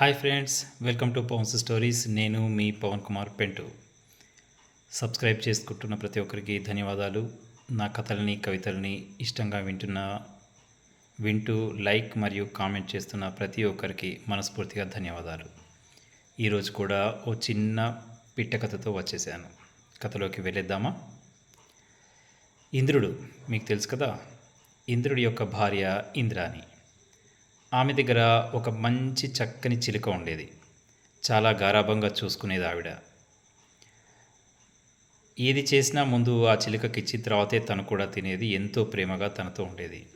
Hi friends welcome to Pawan's stories నేను మీ Pawan Kumar పెంటు. Subscribe చేసుకుంటున్న ప్రతి ఒక్కరికి ధన్యవాదాలు. నా కథలని కవితలని ఇష్టంగా వింటున్న వింటూ లైక్ మరియు కామెంట్ చేస్తున్న ప్రతి ఒక్కరికి మనస్ఫూర్తిగా ధన్యవాదాలు. ఈరోజు కూడా ఓ చిన్న పిట్ట కథతో వచ్చేసాను. కథలోకి వెళ్ళేద్దామా? ఇంద్రుడు మీకు తెలుసు కదా? ఇంద్రుడి యొక్క భార్య ఇంద్రాణి. ఆమె దగ్గర ఒక మంచి చక్కని చిలుక ఉండేది. చాలా గారాభంగా చూసుకునేది ఆవిడ. ఏది చేసినా ముందు ఆ చిలుకకి ఇచ్చి తర్వాతే తను కూడా తినేది ఎంతో ప్రేమగా తనతో ఉండేది.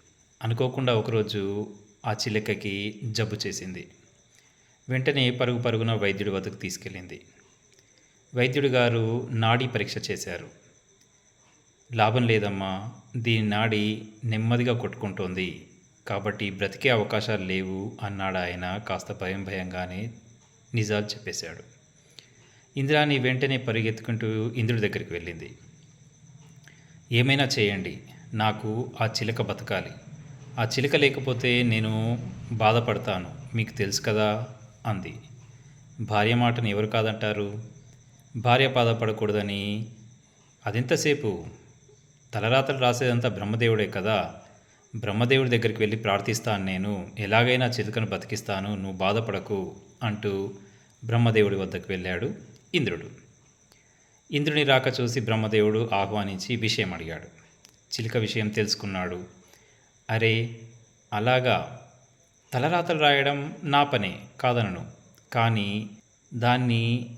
అనుకోకుండా ఒకరోజు ఆ చిలుకకి జబ్బు చేసింది. వెంటనే పరుగు పరుగున వైద్యుడి వద్దకు తీసుకెళ్ళింది. వైద్యుడు గారు నాడీ పరీక్ష చేశారు. లాభం లేదమ్మా దీని నాడి నెమ్మదిగా కొట్టుకుంటోంది కాబట్టి బ్రతికే అవకాశాలు లేవు అన్నాడు ఆయన కాస్త భయం భయంగానే నిజాలు చెప్పేశాడు. ఇంద్రాని వెంటనే పరిగెత్తుకుంటూ ఇంద్రుడి దగ్గరికి వెళ్ళింది. ఏమైనా చేయండి నాకు ఆ చిలక బతకాలి. ఆ చిలక లేకపోతే నేను బాధపడతాను మీకు తెలుసు కదా అంది. భార్య మాటను ఎవరు కాదంటారు? భార్య బాధపడకూడదని అదెంతసేపు? తలరాతలు రాసేదంతా బ్రహ్మదేవుడే కదా బ్రహ్మదేవుడి దగ్గరికి వెళ్ళి ప్రార్థిస్తాను నేను ఎలాగైనా చిలుకను బతికిస్తాను నువ్వు బాధపడకు అంటూ బ్రహ్మదేవుడి వద్దకు వెళ్ళాడు ఇంద్రుడు. ఇంద్రుని రాక చూసి బ్రహ్మదేవుడు ఆహ్వానించి విషయం అడిగాడు. చిలుక విషయం తెలుసుకున్నాడు. అరే అలాగా. తలరాతలు రాయడం నా పనే కాదనను. కానీ దాన్ని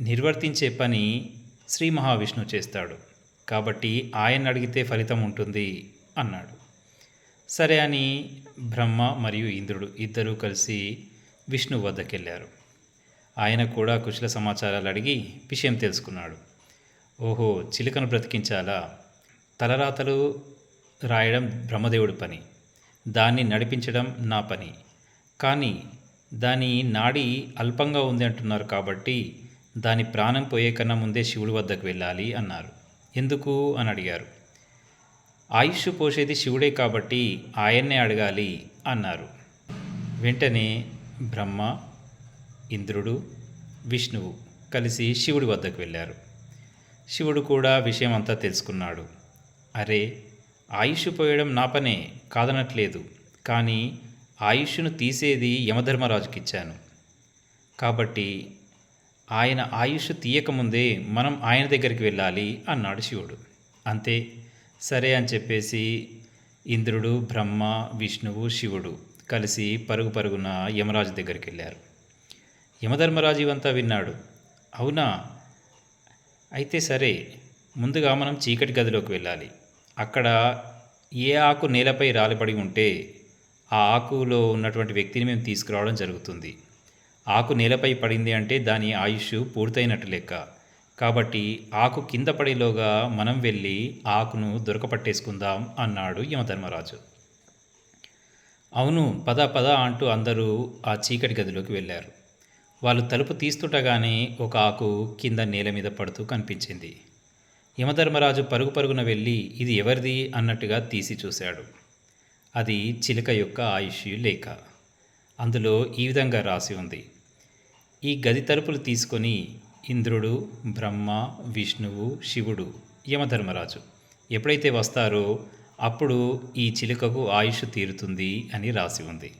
నిర్వర్తించే పని శ్రీ మహావిష్ణువు చేస్తాడు. కాబట్టి ఆయన అడిగితే ఫలితం ఉంటుంది అన్నాడు. సరే అని బ్రహ్మ మరియు ఇంద్రుడు ఇద్దరూ కలిసి విష్ణు వద్దకెళ్ళారు. ఆయన కూడా కుశల సమాచారాలు అడిగి విషయం తెలుసుకున్నాడు. ఓహో చిలుకను బ్రతికించాలా? తలరాతలు రాయడం బ్రహ్మదేవుడి పని. దాన్ని నడిపించడం నా పని. కానీ దాని నాడి అల్పంగా ఉంది అంటున్నారు కాబట్టి దాని ప్రాణం పోయే కన్నా ముందే శివుడి వద్దకు వెళ్ళాలి అన్నారు. ఎందుకు? అని అడిగారు. ఆయుష్ పోసేది శివుడే కాబట్టి ఆయన్నే అడగాలి అన్నారు. వెంటనే బ్రహ్మ ఇంద్రుడు విష్ణువు కలిసి శివుడి వద్దకు వెళ్ళారు. శివుడు కూడా విషయం అంతా తెలుసుకున్నాడు. అరే ఆయుష్ పోయడం నా పనే కాదనట్లేదు. కానీ ఆయుష్ను తీసేది యమధర్మరాజుకి ఇచ్చాను కాబట్టి ఆయన ఆయుష్ తీయకముందే మనం ఆయన దగ్గరికి వెళ్ళాలి అన్నాడు శివుడు. అంతే సరే అని చెప్పేసి ఇంద్రుడు బ్రహ్మ విష్ణువు శివుడు కలిసి పరుగు పరుగున యమరాజు దగ్గరికి వెళ్ళారు. యమధర్మరాజు ఇవంతా విన్నాడు. అవునా? అయితే సరే ముందుగా మనం చీకటి గదిలోకి వెళ్ళాలి. అక్కడ ఏ ఆకు నేలపై రాలిపడి ఉంటే ఆ ఆకులో ఉన్నటువంటి వ్యక్తిని మేము తీసుకురావడం జరుగుతుంది. ఆకు నేలపై పడింది అంటే దాని ఆయుష్ పూర్తయినట్టు లెక్క. కాబట్టి ఆకు కింద పడేలోగా మనం వెళ్ళి ఆకును దొరకపట్టేసుకుందాం అన్నాడు యమధర్మరాజు. అవును పద పద అంటూ అందరూ ఆ చీకటి గదిలోకి వెళ్ళారు. వాళ్ళు తలుపు తీస్తుండగానే ఒక ఆకు కింద నేల మీద పడుతూ కనిపించింది. యమధర్మరాజు పరుగు పరుగున వెళ్ళి ఇది ఎవరిది? అన్నట్టుగా తీసి చూశాడు. అది చిలుక యొక్క ఆయుష్ లేఖ. అందులో ఈ విధంగా రాసి ఉంది. ఈ గది తలుపులు తీసుకొని ఇంద్రుడు బ్రహ్మ విష్ణువు శివుడు యమధర్మరాజు. ఎప్పుడైతే వస్తారో అప్పుడు ఈ చిలుకకు ఆయుష్ తీరుతుంది అని రాసి ఉంది.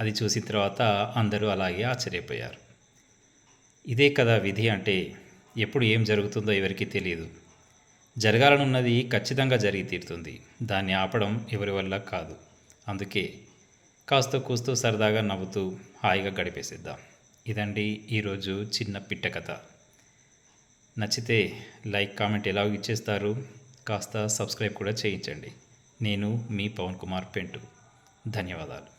అది చూసిన తర్వాత అందరూ అలాగే ఆశ్చర్యపోయారు. ఇదే కదా విధి అంటే ఎప్పుడు ఏం జరుగుతుందో ఎవరికీ తెలియదు జరగాలనున్నది ఖచ్చితంగా జరిగి తీరుతుంది. దాన్ని ఆపడం ఎవరి వల్ల కాదు. అందుకే కాస్త కూస్తూ సరదాగా నవ్వుతూ హాయిగా గడిపేసేద్దాం. ఇదండి ఈరోజు చిన్న పిట్ట కథ. నచ్చితే లైక్ కామెంట్ ఎలా ఇచ్చేస్తారు. కాస్త సబ్స్క్రైబ్ కూడా చేయించండి. నేను మీ పవన్ కుమార్ పెంటు. ధన్యవాదాలు.